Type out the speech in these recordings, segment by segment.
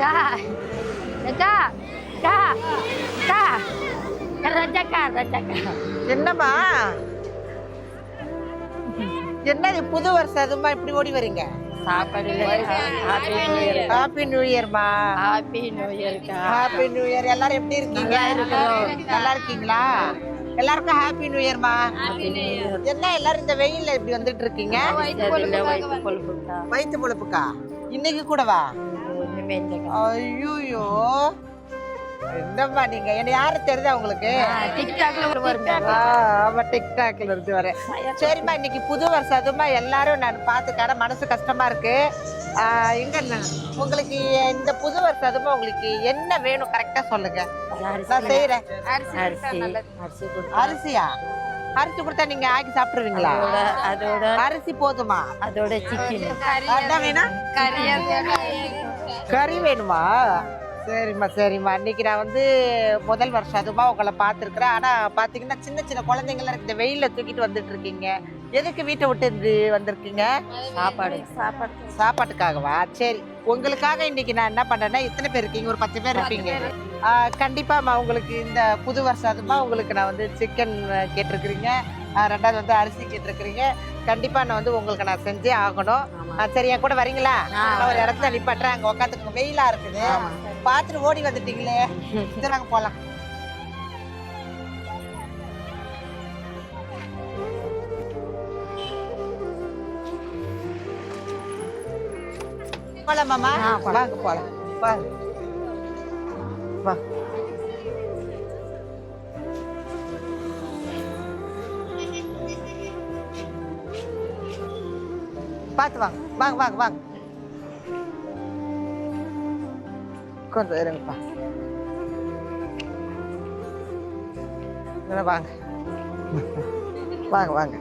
அக்கா அக்கா அக்கா அக்கா ரஜக்கா ரஜக்கா என்னம்மா? என்னது புது வருஷம் அதுமா இப்படி ஓடி வரீங்க? சாப்பாடு happy new year happy new இயர்மா happy new இயர்க்கா ஹாப்பி நியூ இயர் எல்லாரும் எப்படி இருக்கீங்க? நல்லா இருக்கீங்களா? எல்லாருக்கும் ஹாப்பி நியூ இயர்மா என்ன எல்லாரும் இந்த வெயில்ல இப்படி வந்துட்டு இருக்கீங்க? வயிற்று பொழப்புக்கா? இன்னைக்கு கூடவா? ஐயோ என்னம்மா நீங்க? என்ன யாரு தெரியுதா உங்களுக்கு? ஆமா டிக்டாக்ல இருந்து வரேன். சரிம்மா இன்னைக்கு புது வருஷம் அதுமா எல்லாரும் நான் பார்த்துக்கான மனசு கஷ்டமா இருக்கு. எங்க உங்களுக்கு இந்த புது வருஷம் அதுமா உங்களுக்கு என்ன வேணும்? கரெக்டா சொல்லுங்க. நான் செய்யறேன் அரிசியா? அரிசி கொடுத்தா நீங்க ஆக்கி சாப்பிட்டுருவீங்களா அதோட அரிசி போதுமா? அதோட சிக்கன் என்ன வேணும் கறி வேணுமா? சரிம்மா சரிம்மா. இன்னைக்கு நான் வந்து முதல் வருஷம் அதுமா உங்களை பார்த்துருக்குறேன். ஆனால் பார்த்தீங்கன்னா சின்ன சின்ன குழந்தைங்களாம் இருக்கு. இந்த வெயிலில் தூக்கிட்டு வந்துட்டு இருக்கீங்க. எதுக்கு வீட்டை விட்டு இப்படி வந்திருக்கீங்க? சாப்பாடு. சாப்பாடு. சாப்பாட்டுக்காகவா? சரி. உங்களுக்காக இன்னைக்கு நான் என்ன பண்றேன்னா இத்தனை பேர் இருக்கீங்க. ஒரு பத்து பேர் இருப்பீங்க. கண்டிப்பாம்மா உங்களுக்கு இந்த புது வருஷம் அதுமா உங்களுக்கு நான் வந்து சிக்கன் கேட்டிருக்கிறீங்க. ரெண்டாவது வந்து அரிசி கேட்டிருக்கிறீங்க. கண்டிப்பா நான் வந்து உங்களுக்கு நான் செஞ்சே ஆகணும். சரி என் கூட வரீங்களா? நான் ஒரு இடத்துல நிப்பாட்டுறேன். அங்க உட்காந்துக்கு வெயிலா இருக்குது. பார்த்துட்டு ஓடி வந்துட்டீங்களே. சரி நாங்க போலாம். போலாமாம்மா ஆ, போலாம். வாங்க போலாம். வாங்க. பார்த்து வாங்க வாங்க வாங்க வாங்க கொஞ்சம் இருங்கப்பா வாங்க வாங்க வாங்க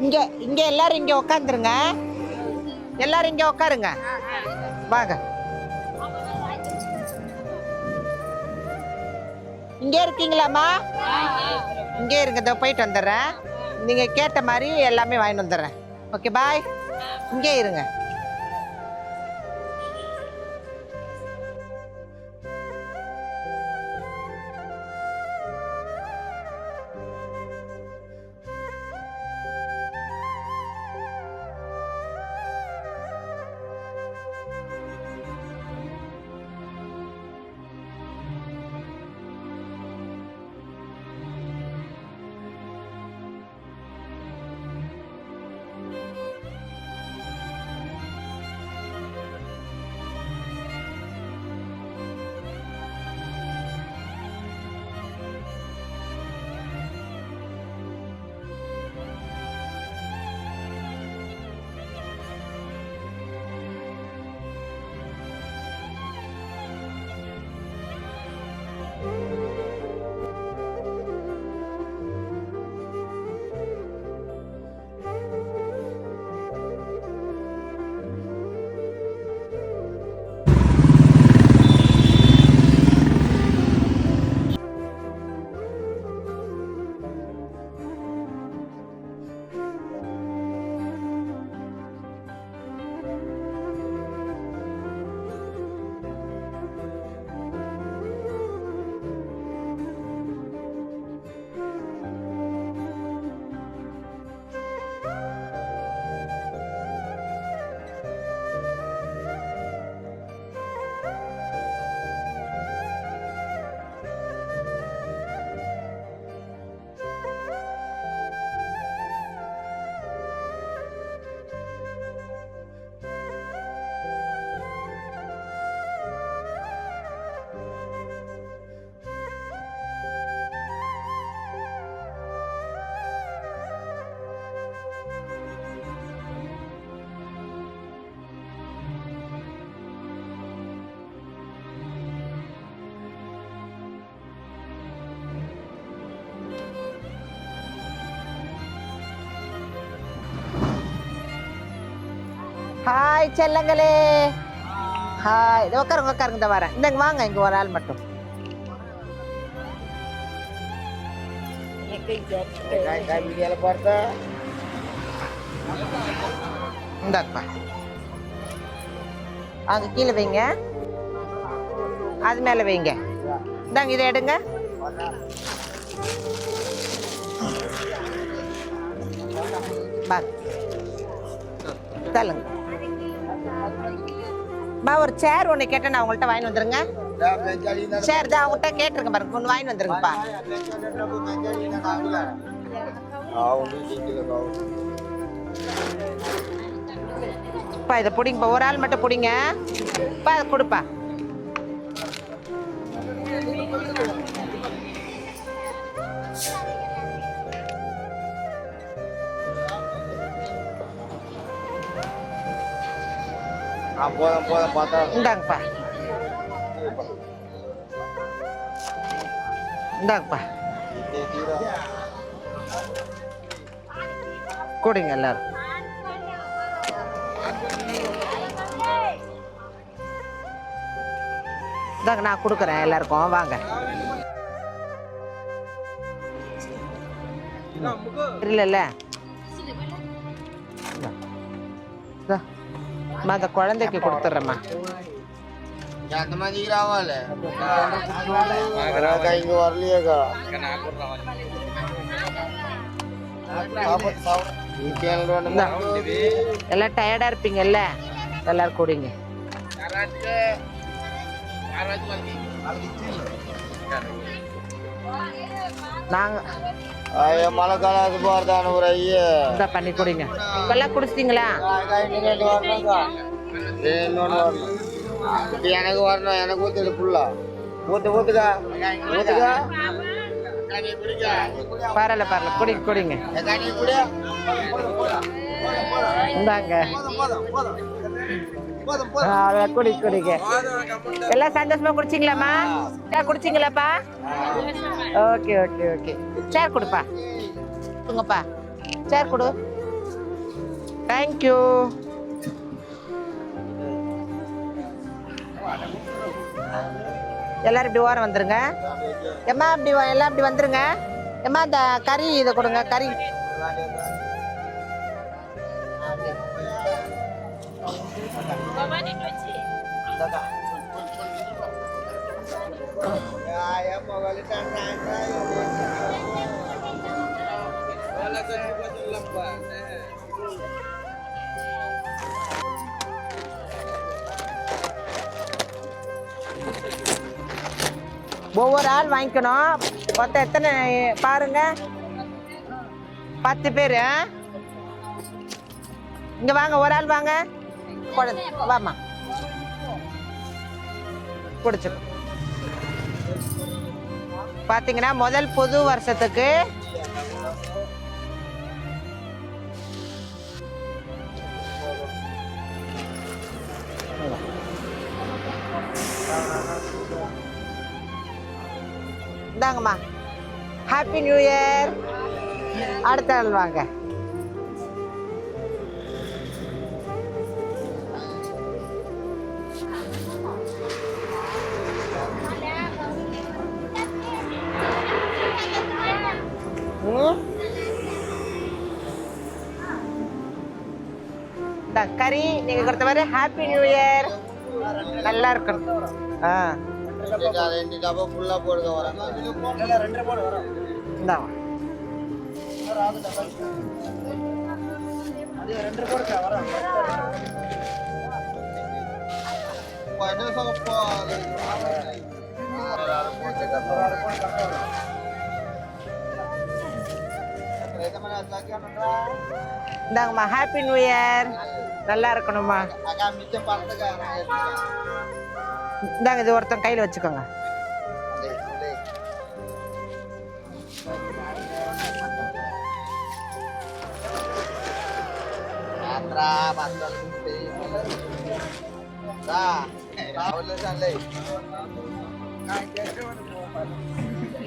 இங்க இங்க எல்லாரும் இங்க உட்காந்துருங்க எல்லாரும் இங்க உட்காருங்க வாங்க இங்கே இருக்கீங்களாம்மா இங்கே இருங்க போயிட்டு வந்துடுறேன் நீங்க கேட்ட மாதிரி எல்லாமே வாங்கிட்டு வந்துடுறேன் ஓகே பாய் இங்கே இருங்க. ஹாய் செல்லங்களே. ஹாய் இதோ உட்காருங்க உட்காருங்க இந்த வரேன். இந்தங்க வாங்க. இங்க ஒரு ஆள் மட்டும். இந்தாப்பா அங்கே கீழே வைங்க. அது மேலே வைங்க. இந்தாங்க இதை எடுங்க. பா தள்ளுங்க. பா ஒரு சேர் ஒன்று கேட்டேன். நான் உங்கள்கிட்ட வாங்கி வந்துருங்க. சேர் தான் அவங்கள்ட்ட கேட்டிருக்கேன் பாருங்க. ஒன்று வாங்கி வந்துருங்கப்பா. இப்போ இதை பிடிங்கப்பா. ஒரு ஆள் மட்டும் பிடிங்க. இப்போ அதை கொடுப்பா. போதும் போதும் பார்த்தா. இந்தாங்கப்பா. இந்தாங்கப்பா. கொடுங்க எல்லாரும். இந்தாங்க நான் கொடுக்குறேன் எல்லாருக்கும். வாங்க. இல்லைல்ல அம்மா, அந்த குழந்தைக்கு கொடுத்துட்றேம்மா ఎంతమంది రావాలి ఇంకా ఇంక వరలేగా ఇంకేం இந்தா. எல்லாம் டயர்டா இருப்பீங்கல்ல எல்லாரும் குடிங்க ஐயோ மழை காலம் அது போறதான ஒரு பண்ணி கொடுங்க. இப்பெல்லாம் எனக்கு வரணும் எனக்கு ஊத்துடு புள்ள ஊத்து ஊத்துக்கா. ஊத்துக்கா. பரவாயில்ல பரவாயில்ல. குடிங்க. குடிங்க இந்தாங்க. அவ்வளோ குடி குடிக்க எல்லாம் சந்தோஷமா குடிச்சிங்களாம்மா? சார் குடிச்சிங்களாப்பா? Okay okay okay. சேர் கொடுப்பா. கொடுங்கப்பா. சேர் கொடு. தேங்க்யூ எல்லாரும் இப்படி ஓரம் வந்துருங்க. எம்மா இப்படி எல்லாம் இப்படி வந்துருங்க. எம்மா இந்த கறி இதை கொடுங்க கறி. ஒவ்வொரு ஆள் வாங்கிக்கணும். மொத்தம் எத்தனை பாருங்க. பத்து பேர் இங்க வாங்க ஒரு ஆள் வாங்க. வாமா பிடிச்சு பாத்தீங்கன்னா முதல் புது வருஷத்துக்கு இந்தாங்கம்மா. ஹாப்பி நியூ இயர் அடுத்த நாள் வாங்க. ஹாப்பி நியூ இயர் நல்லா இருக்கணும். ஆ. ரெண்டு டப்பா ஃபுல்லா போடுங்க வரேன் இந்தாங்கம்மா ஹாப்பி நியூ இயர் நல்லா இருக்கணும்மா இந்தாங்க இது ஒருத்தன் கையில் வச்சுக்கோங்க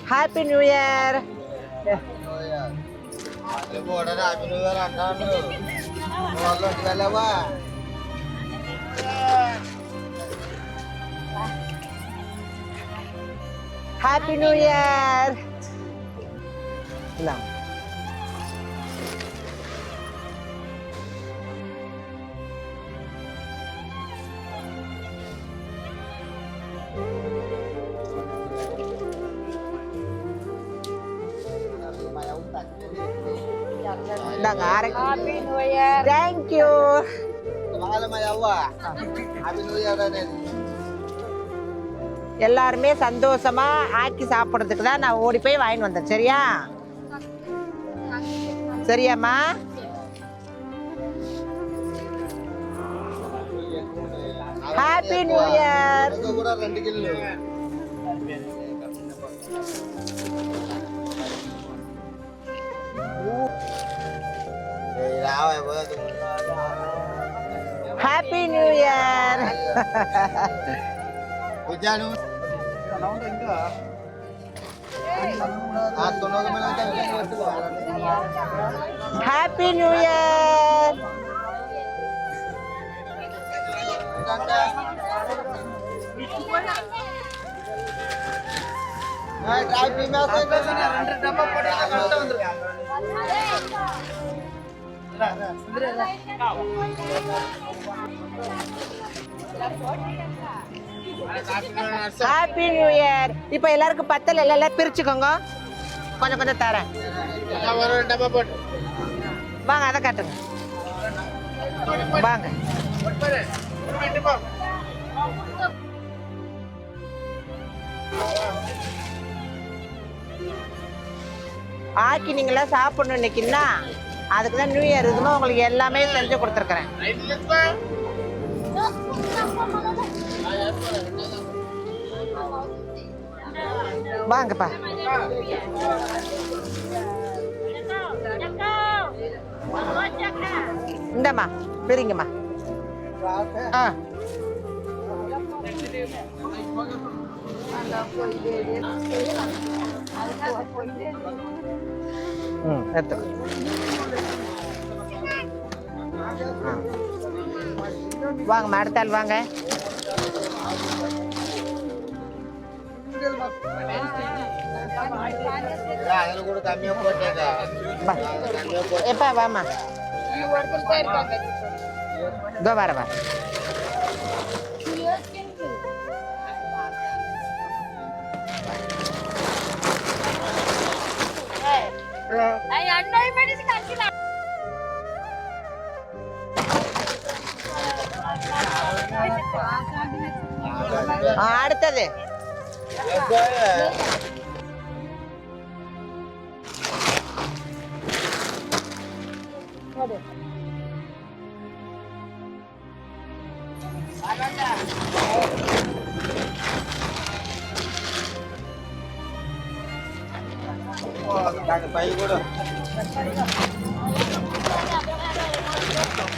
హ్యాపీ న్యూ ఇయర్ ఉడనే అభినవ్ అంటాను Bolos dalawa. Happy New Year! Lang. Dengar. Happy எவ்வா அது நோயாடானே எல்லாருமே சந்தோஷமா ஆக்கி சாப்பிட்றதுக்கு தான் நான் ஓடி போய் வாங்கிட்டு வந்தேன். சரியா? சரியாம்மா? Happy new year happy new year Hujan Atau nak kemana kita? Happy new year ரெண்டு டப்பா போட்டு கரெக்டா வந்துரும் ஹாப்பி நியூ இயர் இப்போ எல்லாருக்கும் பத்தல எல்லாம் பிரிச்சுக்கோங்க. கொஞ்சம் கொஞ்சம் தரேன். வாங்க அதை காட்டுங்க. வாங்க. ஆக்கி நீங்களா சாப்பிடணும் இன்னைக்குன்னா அதுக்கு தான் நியூ இயர் இதுமா உங்களுக்கு எல்லாமே செஞ்சு கொடுத்துருக்குறேன். வாங்கப்பா. இந்தம்மா பிரிங்கம்மா. ஆ. ம் எடுத்துக்கோ. வாங்கம்மா அடுத்த ஆள் வாங்க அதில் கூட கம்மியாக போட்டேக்கா வா. கம்மியாக அடுத்தது. பை கூட.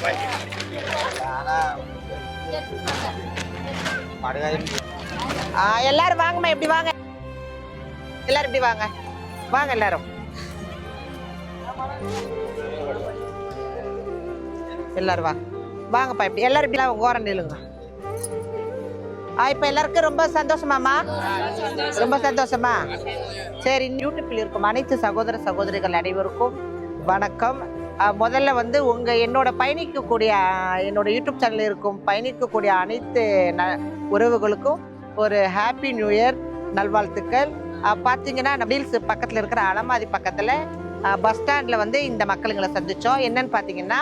படுகாயம் எல்லாரும் வாங்கம்மா இப்படி வாங்க? எல்லாரும் இப்படி வாங்க? வாங்க எல்லாரும். எல்லாரும் வாங்க வாங்கப்பா இப்படி எல்லாரும் இப்படி ஓரம் நில்லுங்க. ஆ இப்போ எல்லாருக்கும் ரொம்ப சந்தோஷமாம்மா? ரொம்ப சந்தோஷமா? சரி யூடியூப்பில் இருக்கும் அனைத்து சகோதர சகோதரிகள் அனைவருக்கும் வணக்கம். முதல்ல வந்து உங்கள் என்னோட பயணிக்கக்கூடிய என்னோட யூடியூப் சேனல் இருக்கும் பயணிக்கக்கூடிய அனைத்து ந உறவுகளுக்கும் ஒரு ஹாப்பி நியூ இயர் நல்வாழ்த்துக்கள். ஆ, பார்த்தீங்கன்னா நபீல்ஸ் பக்கத்தில் இருக்கிற அலமாதி பக்கத்தில் பஸ் ஸ்டாண்டில் வந்து இந்த மக்களுங்களை சந்தித்தோம் என்னன்னு பார்த்தீங்கன்னா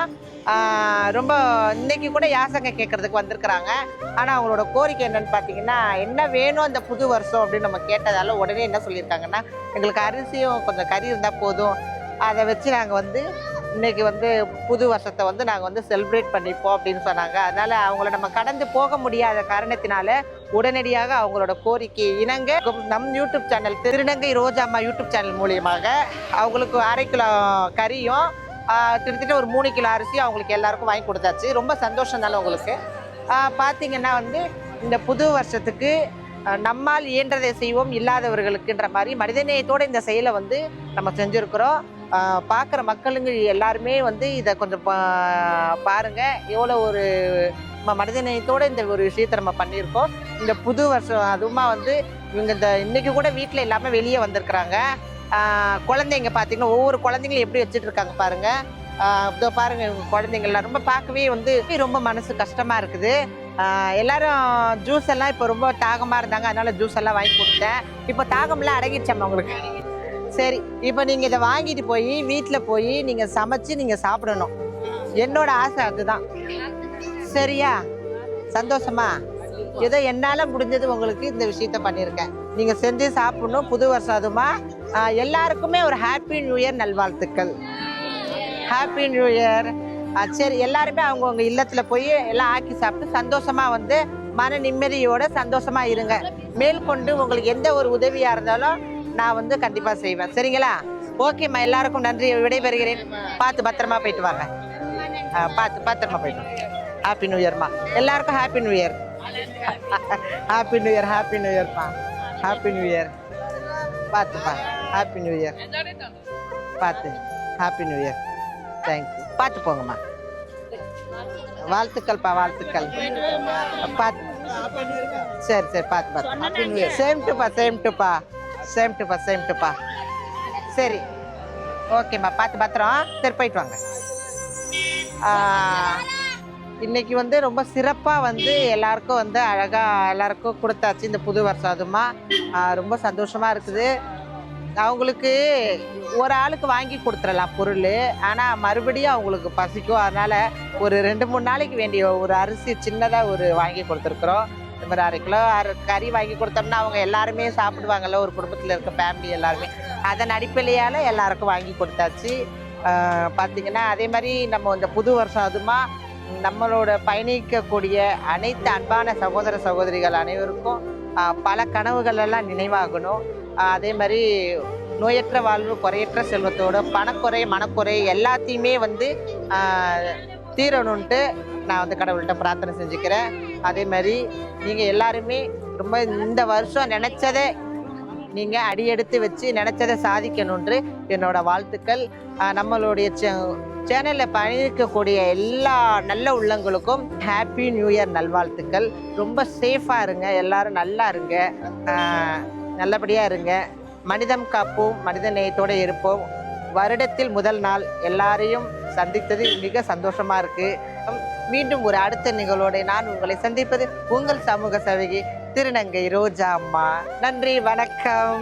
ரொம்ப இன்னைக்கு கூட யாசங்க கேட்குறதுக்கு வந்திருக்கிறாங்க. ஆனால் அவங்களோட கோரிக்கை என்னன்னு பார்த்தீங்கன்னா என்ன வேணும் அந்த புது வருஷம் அப்படின்னு நம்ம கேட்டதால உடனே என்ன சொல்லியிருக்காங்கன்னா எங்களுக்கு அரிசியும் கொஞ்சம் கறி இருந்தால் போதும். அதை வச்சு நாங்கள் வந்து இன்றைக்கி வந்து புது வருஷத்தை வந்து நாங்கள் வந்து செலிப்ரேட் பண்ணிப்போம் அப்படின்னு சொன்னாங்க. அதனால் அவங்கள நம்ம கடந்து போக முடியாத காரணத்தினால உடனடியாக அவங்களோட கோரிக்கை இணங்க நம் யூடியூப் சேனல் திருநங்கை ரோஜாம்மா யூடியூப் சேனல் மூலியமாக அவங்களுக்கு அரை கிலோ கறியும் கிட்டத்தட்ட ஒரு மூணு கிலோ அரிசியும் அவங்களுக்கு எல்லாருக்கும் வாங்கி கொடுத்தாச்சு. ரொம்ப சந்தோஷம் தானே உங்களுக்கு? பார்த்தீங்கன்னா வந்து இந்த புது வருஷத்துக்கு நம்மால் இயன்றதை செய்வோம் இல்லாதவர்களுக்குன்ற மாதிரி மனிதநேயத்தோடு இந்த செயலை வந்து நம்ம செஞ்சுருக்கிறோம். பார்க்குற மக்களுங்க எல்லாருமே வந்து இதை கொஞ்சம் பா- பாருங்க. எவ்வளோ ஒரு மனிதநேயத்தோடு இந்த ஒரு விஷயத்தை நம்ம பண்ணியிருக்கோம். இந்த புது வருஷம் அதுவுமா வந்து இவங்க இந்த இன்றைக்கி கூட வீட்டில் இல்லாமல் வெளியே வந்திருக்கிறாங்க. குழந்தைங்க பார்த்தீங்கன்னா ஒவ்வொரு குழந்தைங்களும் எப்படி வச்சுட்டு இருக்காங்க இதோ பாருங்க இவங்க குழந்தைங்கள்லாம் ரொம்ப பார்க்கவே வந்து ரொம்ப மனசு கஷ்டமாக இருக்குது. எல்லாரும் ஜூஸ் எல்லாம் இப்போ ரொம்ப தாகமாக இருந்தாங்க. அதனால ஜூஸ் எல்லாம் வாங்கி கொடுத்தேன். இப்போ தாகம்லாம் அடங்கிடுச்சாம்மா உங்களுக்கு. சரி இப்போ நீங்கள் இதை வாங்கிட்டு போய் வீட்டில் போய் நீங்கள் சமைச்சு நீங்கள் சாப்பிடணும். என்னோட ஆசை அதுதான். சரியா? சந்தோஷமா? ஏதோ என்னால் முடிஞ்சது உங்களுக்கு இந்த விஷயத்த பண்ணியிருக்கேன் நீங்கள் செஞ்சு சாப்பிடணும் புது வருஷம் அதுமா. எல்லாருக்குமே ஒரு ஹாப்பி நியூ இயர் நல்வாழ்த்துக்கள். ஹாப்பி நியூ இயர் சரி எல்லாருமே அவங்கவுங்க இல்லத்தில் போய் எல்லாம் ஆக்கி சாப்பிட்டு சந்தோஷமாக வந்து மன நிம்மதியோட சந்தோஷமாக இருங்க. மேற்கொண்டு உங்களுக்கு எந்த ஒரு உதவியாக இருந்தாலும் நான் வந்து கண்டிப்பாக செய்வேன். சரிங்களா? ஓகேம்மா எல்லாருக்கும் நன்றி. விடைபெறுகிறேன். பார்த்து பத்திரமா போயிட்டு வாங்க. பார்த்து பத்திரமா போயிட்டு வாங்க. ஹாப்பி நியூ இயர்மா எல்லாருக்கும் happy new year happy new year happy new இயர்ப்பா happy new year பார்த்துப்பா ஹாப்பி நியூ இயர் பார்த்து. Happy new year thank you பார்த்து போங்கம்மா. வாழ்த்துக்கள்ப்பா வாழ்த்துக்கள். பார்த்து. சரி சரி பார்த்து பார்த்து. நியூ சேம் டுப்பா சேம் டுப்பா சேம் டுப்பா சேம் டுப்பா சரி. ஓகேம்மா பார்த்து பத்திரம். சரி போயிட்டு வாங்க. இன்னைக்கு வந்து ரொம்ப சிறப்பாக வந்து எல்லாருக்கும் வந்து அழகாக எல்லாருக்கும் கொடுத்தாச்சு இந்த புது வருஷம் அதுமா. ரொம்ப சந்தோஷமாக இருக்குது. அவங்களுக்கு ஒரு ஆளுக்கு வாங்கி கொடுத்துடலாம் பொருள். ஆனால் மறுபடியும் அவங்களுக்கு பசிக்கும். அதனால் ஒரு ரெண்டு மூணு நாளைக்கு வேண்டிய ஒரு அரிசி சின்னதாக ஒரு வாங்கி கொடுத்துருக்குறோம். ஒரு மாதிரி அரை கிலோ அரை கறி வாங்கி கொடுத்தோம்னா அவங்க எல்லாருமே சாப்பிடுவாங்கல்ல ஒரு குடும்பத்தில் இருக்க ஃபேமிலி எல்லாருமே. அதன் அடிப்படையால் எல்லாருக்கும் வாங்கி கொடுத்தாச்சு. பார்த்திங்கன்னா பார்த்தீங்கன்னா அதே மாதிரி நம்ம இந்த புது வருஷம் அதுமா நம்மளோட பயணிக்கக்கூடிய அனைத்து அன்பான சகோதர சகோதரிகள் அனைவருக்கும் பல கனவுகள் எல்லாம் நினைவாகணும். அதே மாதிரி நோயற்ற வாழ்வு குறையற்ற செல்வத்தோட பணக்குறை மனக்குறை எல்லாத்தையுமே வந்து தீரணுன்ட்டு நான் வந்து கடவுள்கிட்ட பிரார்த்தனை செஞ்சுக்கிறேன். அதே மாதிரி நீங்கள் எல்லாருமே ரொம்ப இந்த வருஷம் நினச்சதே நீங்கள் அடியெடுத்து வச்சு நினச்சதை சாதிக்கணுன்று என்னோடய வாழ்த்துக்கள். நம்மளுடைய சேனலில் பயணிக்கக்கூடிய எல்லா நல்ல உள்ளங்களுக்கும் ஹாப்பி நியூ இயர் நல்வாழ்த்துக்கள். ரொம்ப சேஃபாக இருங்க எல்லாரும் நல்லா இருங்க. நல்லபடியாக இருங்க. மனிதம் காப்போம் மனித நேயத்தோடு இருப்போம். வருடத்தில் முதல் நாள் எல்லாரையும் சந்தித்தது மிக சந்தோஷமாக இருக்குது வணக்கம் மீண்டும் ஒரு அடுத்த நிகழ்வோடு நான் உங்களை சந்திப்பது உங்கள் சமூக சேவகி திருநங்கை ரோஜா அம்மா நன்றி வணக்கம்.